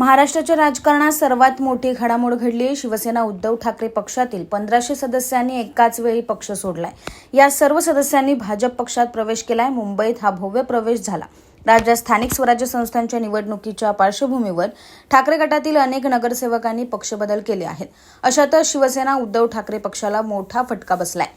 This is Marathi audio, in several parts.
महाराष्ट्राच्या राजकारणात सर्वात मोठी घडामोड घडली. आहे शिवसेना उद्धव ठाकरे पक्षातील पंधराशे सदस्यांनी एकाच वेळी पक्ष सोडलाय. या सर्व सदस्यांनी भाजप पक्षात प्रवेश केलाय. मुंबईत हा भव्य प्रवेश झाला. राज्यात स्थानिक स्वराज्य संस्थांच्या निवडणुकीच्या पार्श्वभूमीवर ठाकरे गटातील अनेक नगरसेवकांनी पक्षबदल केले आहेत. अशातच शिवसेना उद्धव ठाकरे पक्षाला मोठा फटका बसलाय.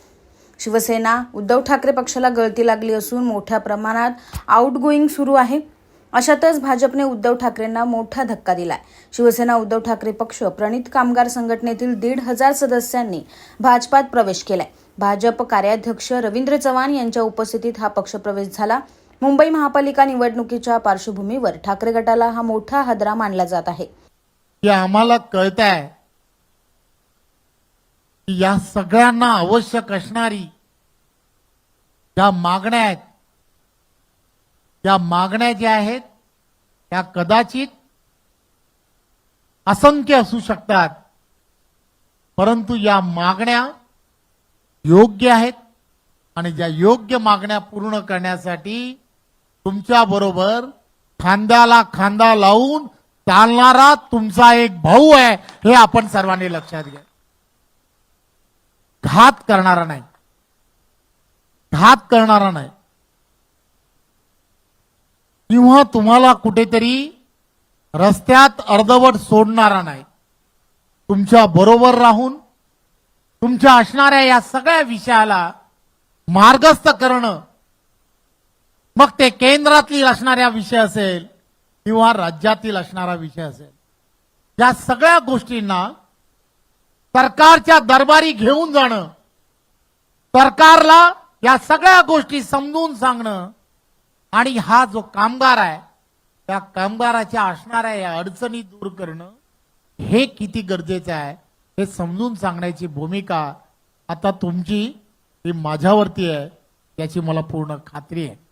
शिवसेना उद्धव ठाकरे पक्षाला गळती लागली असून मोठ्या प्रमाणात आउटगोईंग सुरू आहे. अशातच भाजपने उद्धव ठाकरेंना मोठा धक्का दिलाय. शिवसेना उद्धव ठाकरे पक्ष प्रणित कामगार संघटनेतील दीड हजार सदस्यांनी भाजपात प्रवेश केलाय. भाजप कार्याध्यक्ष रवींद्र चव्हाण यांच्या उपस्थितीत हा पक्षप्रवेश झाला. मुंबई महापालिका निवडणुकीच्या पार्श्वभूमीवर ठाकरे गटाला हा मोठा हादरा मानला जात आहे. आम्हाला कळत आहे या सगळ्यांना आवश्यक असणारी ज्या मागण्या आहेत या मागण्या ज्या आहेत त्या कदाचित असंख्य असू शकतात. परंतु या मागण्या योग्य आहेत आणि ज्या योग्य मागण्या पूर्ण करण्यासाठी तुमच्या बरोबर खांद्याला खांदा लावून चालणारा तुमचा एक भाऊ आहे हे आपण सर्वांनी लक्षात घ्या. घात करणारा नाही. घात करणारा नाही. किंवा तुम्हाला कुठेतरी रस्त्यात अर्धवट सोडणारा नाही. तुमच्या बरोबर राहून तुमच्या असणाऱ्या या सगळ्या विषयाला मार्गस्थ करणं मग ते केंद्रातील असणाऱ्या विषय असेल किंवा राज्यातील असणारा विषय असेल. या सगळ्या गोष्टींना सरकारच्या दरबारी घेऊन जाणं सरकारला या सगळ्या गोष्टी समजून सांगणं आणि हा जो कामगार आहे त्या कामगाराच्या असणाऱ्या या अडचणी दूर करणं हे किती गरजेचं आहे हे समजून सांगण्याची भूमिका आता तुमची ही माझ्यावरती आहे याची मला पूर्ण खात्री आहे.